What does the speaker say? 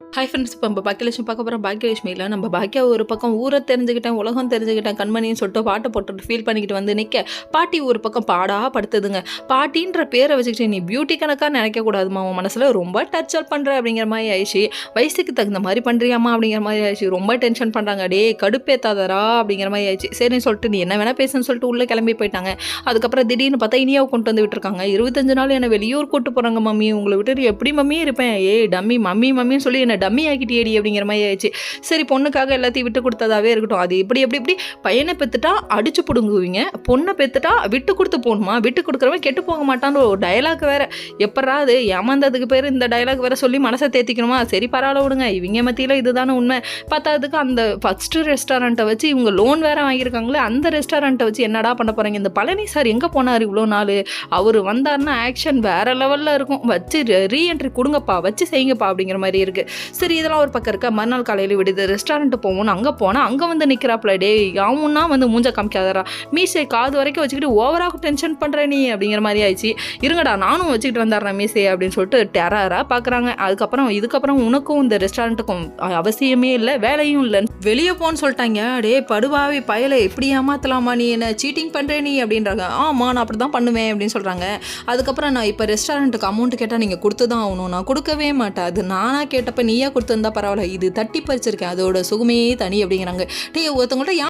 Hi friends இப்போ நம்ம பாக்கியலட்சுமி பார்க்க போகிறோம் பாக்கியலட்சுமியில் நம்ம பாக்கியா ஒரு பக்கம் ஊரை தெரிஞ்சுக்கிட்டேன் உலகம் தெரிஞ்சுக்கிட்டேன் கண்மணின்னு சொல்லிட்டு பாட்டை போட்டு ஃபீல் பண்ணிக்கிட்டு வந்து நிற்க பாட்டி ஒரு பக்கம் பாடா படுத்துதுங்க. பாட்டின்ற பேரை வச்சுக்கிட்டு நீ பியூட்டி கணக்காக நினைக்கக்கூடாதுமா உன் மனசில் ரொம்ப டச் அப் பண்ணுற அப்படிங்கிற மாதிரி ஆயிடுச்சு. வயசுக்கு தகுந்த மாதிரி பண்ணுறியாமா அப்படிங்கிற மாதிரி ஆயிடுச்சு. ரொம்ப டென்ஷன் பண்ணுறாங்க டே கடுப்பேத்தாதரா அப்படிங்கிற மாதிரி ஆயிடுச்சு. சரின்னு சொல்லிட்டு நீ என்ன வேணால் பேசுன்னு சொல்லிட்டு உள்ளே கிளம்பி போயிட்டாங்க. அதுக்கப்புறம் திடீர்னு பார்த்தா இனியாவை கொண்டு வந்து விட்டுருக்காங்க. இருபத்தஞ்சு நாள் என்னை வெளியூர் கூட்டு போகிறாங்க மம்மி. உங்களை விட்டு எப்படி மம்மி இருப்பேன்? ஏய் டம்மி மம்மி மம்மின்னு சொல்லி என்னை டம்மி ஆக்கிட்டியேடி அப்படிங்கிற மாதிரி ஆயிடுச்சு. சரி பொண்ணுக்காக எல்லாத்தையும் விட்டு கொடுத்ததாவே இருக்கட்டும். அது இப்படி எப்படி இப்படி பையனை பெற்றுட்டா அடிச்சு பிடுங்குவீங்க. பொண்ணை பெற்றுட்டா விட்டு கொடுத்து போகணுமா? விட்டு கொடுக்குறவன் கெட்டு போக மாட்டான்னு ஒரு டயலாக் வேற. எப்படா அது? ஏமாந்ததுக்கு பேர் இந்த டயலாக் வேற சொல்லி மனசை தேத்திக்கணுமா? சரி பரவாயில்ல விடுங்க. இவங்க மத்தியில் இதுதானே உண்மை. பத்தாததுக்கு அந்த ஃபஸ்ட்டு ரெஸ்டாரண்ட்டை வச்சு இவங்க லோன் வேற வாங்கியிருக்காங்களே அந்த ரெஸ்டாரண்ட்டை வச்சு என்னடா பண்ண போகிறாங்க இந்த பழனி சார் எங்கே போனார் இவ்வளோ நாள்? அவர் வந்தாருன்னா ஆக்ஷன் வேற லெவலில் இருக்கும். வச்சு ரீஎன்ட்ரி கொடுங்கப்பா வச்சு செய்யுங்கப்பா அப்படிங்கிற மாதிரி இருக்குது சரி இதெல்லாம் ஒரு பக்கம் இருக்க? மறுநாள் காலையில் விடுது ரெஸ்டாரண்ட்டு போவோம்னு அங்கே போனால் அங்கே வந்து நிற்கிறாப்புல டே அவனா வந்து மூஞ்ச காமிக்காதரா மீசை காது வரைக்கும் வச்சுக்கிட்டு ஓவராக டென்ஷன் பண்ணுற நீ அப்படிங்கிற மாதிரி ஆயிடுச்சு. இருங்கடா நானும் வச்சுக்கிட்டு வந்துடுறேன் மீசை அப்படின்னு சொல்லிட்டு டெரராக பார்க்குறாங்க அதுக்கப்புறம் இதுக்கப்புறம் உனக்கும் இந்த ரெஸ்டாரண்ட்டுக்கும் அவசியமே இல்லை வேலையும் இல்லை. வெளியே போன்னு சொல்லிட்டாங்க. டே படுவாவி பயலை எப்படி ஏமாத்தலாமா நீ? என்ன சீட்டிங் பண்ணுற நீ? அப்படின்றாங்க. ஆமாம் நான் அப்படி தான் பண்ணுவேன் அப்படின்னு சொல்கிறாங்க அதுக்கப்புறம் நான் இப்போ ரெஸ்டாரண்ட்டுக்கு அமௌண்ட் கேட்டால் நீங்கள் கொடுத்து தான் ஆகணும். நான் கொடுக்கவே மாட்டேன். அது நானாக கேட்டப்ப நீயா கொடுத்துருந்தா பரவாயில்ல. இது தட்டி பறிச்சிருக்கேன். அதோட சுகமே தனி அப்படிங்கிறாங்க. டே ஒருத்தவங்கள்ட்ட